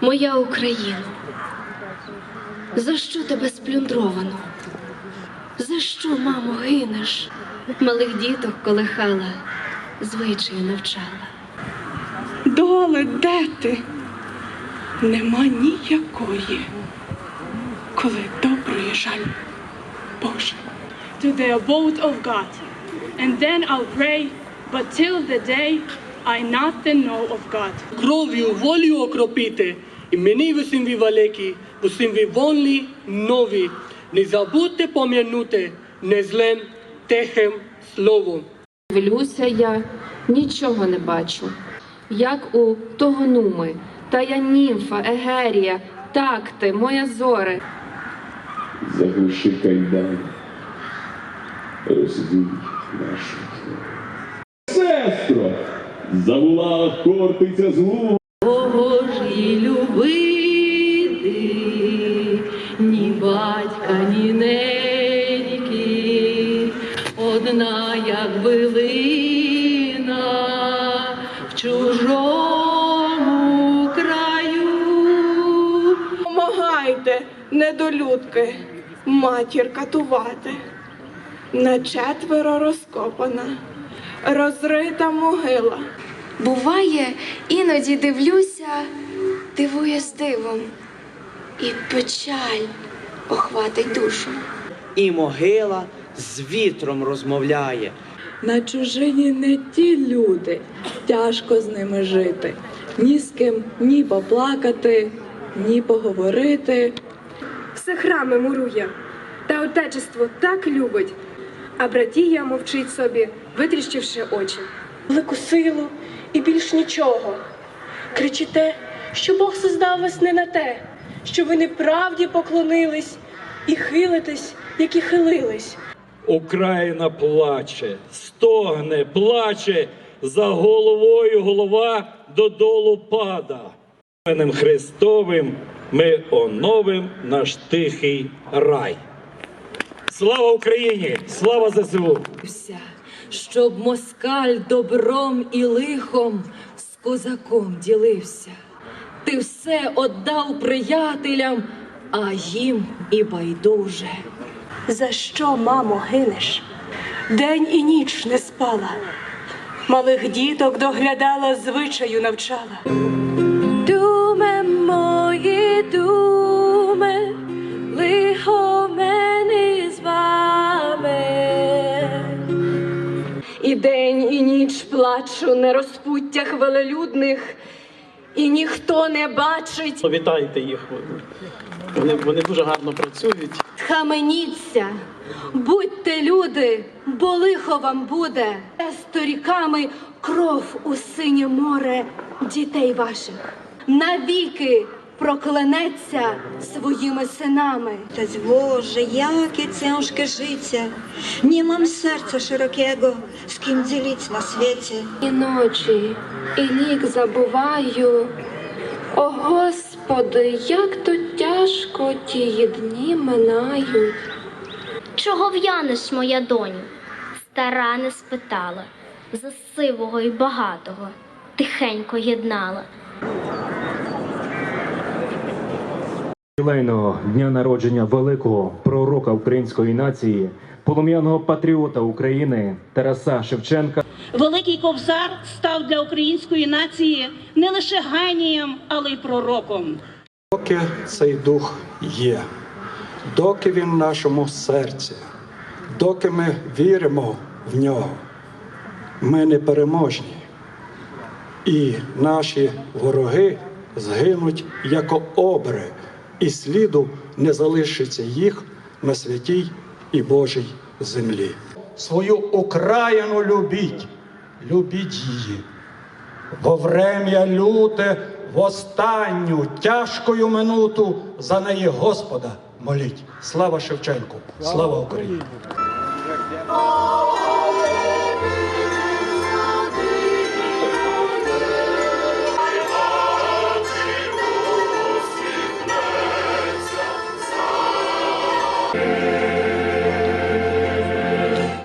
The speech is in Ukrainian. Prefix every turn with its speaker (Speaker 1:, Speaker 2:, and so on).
Speaker 1: Моя Україно, за що тебе сплюндровано? За що, мамо, гинеш? Малих діток колихала, звичаю навчала.
Speaker 2: Доле, де ти? Нема ніякої, коли доброї жаль, Боже.
Speaker 3: to the abode of God. And then I'll pray, but till the day I nothing know of God.
Speaker 4: кров'ю волю окропіти, і мені усім ви великі, усім ви вольні, нові. Не забудьте пом'янути незлим, тихим словом.
Speaker 5: Дивлюся я, нічого не бачу. Як у того нуми, та я німфа, Егерія, так ти, моя зоре.
Speaker 6: Заглуши кайдан, розвій нашу. Сестро, завула хортиця злу.
Speaker 5: Божі любити, ні батька, ні неньки, одна як билина в чужому краю.
Speaker 2: Помагайте, недолюдки, матір катувати. На четверо розкопана, розрита могила.
Speaker 1: Буває, іноді дивлюся, дивуюсь дивом, і печаль охватить душу.
Speaker 7: і могила з вітром розмовляє.
Speaker 8: На чужині не ті люди, тяжко з ними жити, ні з ким ні поплакати, ні поговорити.
Speaker 9: Все храми мурує, та отечество так любить, а братія мовчить собі, витріщивши очі.
Speaker 10: велику силу і більш нічого. Кричите, що Бог создав вас не на те, що ви неправді поклонились і хилитесь, як і хилились.
Speaker 11: Україна плаче, стогне, плаче, за головою голова додолу пада. Іменем Христовим ми оновим наш тихий рай. Слава Україні! Слава ЗСУ!
Speaker 5: Щоб москаль добром і лихом з козаком ділився. Ти все отдав приятелям, а їм і байдуже.
Speaker 10: За що, мамо, гинеш? День і ніч не спала. Малих діток доглядала, звичаю навчала.
Speaker 9: І день, і ніч плачу на розпуттях велелюдних, і ніхто не бачить.
Speaker 12: Вітайте їх. Вони, вони дуже гарно працюють.
Speaker 9: Хаменіться, будьте люди, бо лихо вам буде. Сторіками кров у синє море дітей ваших. Навіки проклянеться своїми синами.
Speaker 13: Та jakie ciężkie życie. Nie mam serca szerokiego, z kim dzielić na świecie.
Speaker 5: І ночі, і лік забуваю. О Господи, як то тяжко тії дні минають.
Speaker 14: Чого в'янеш, моя доню? Стара не спитала, за сивого й багатого тихенько єднала.
Speaker 15: Ювілейного дня народження великого пророка української нації, полум'яного патріота України Тараса Шевченка.
Speaker 10: Великий ковзар став для української нації не лише генієм, але й пророком.
Speaker 4: Доки цей дух є, доки він в нашому серці, доки ми віримо в нього, ми не переможні. І наші вороги згинуть як обри, і сліду не залишиться їх на святій і Божій землі. Свою Україну любіть, любіть її. Во врем'я люте, в останню тяжкою минуту за неї Господа моліть. Слава Шевченку! Слава Україні!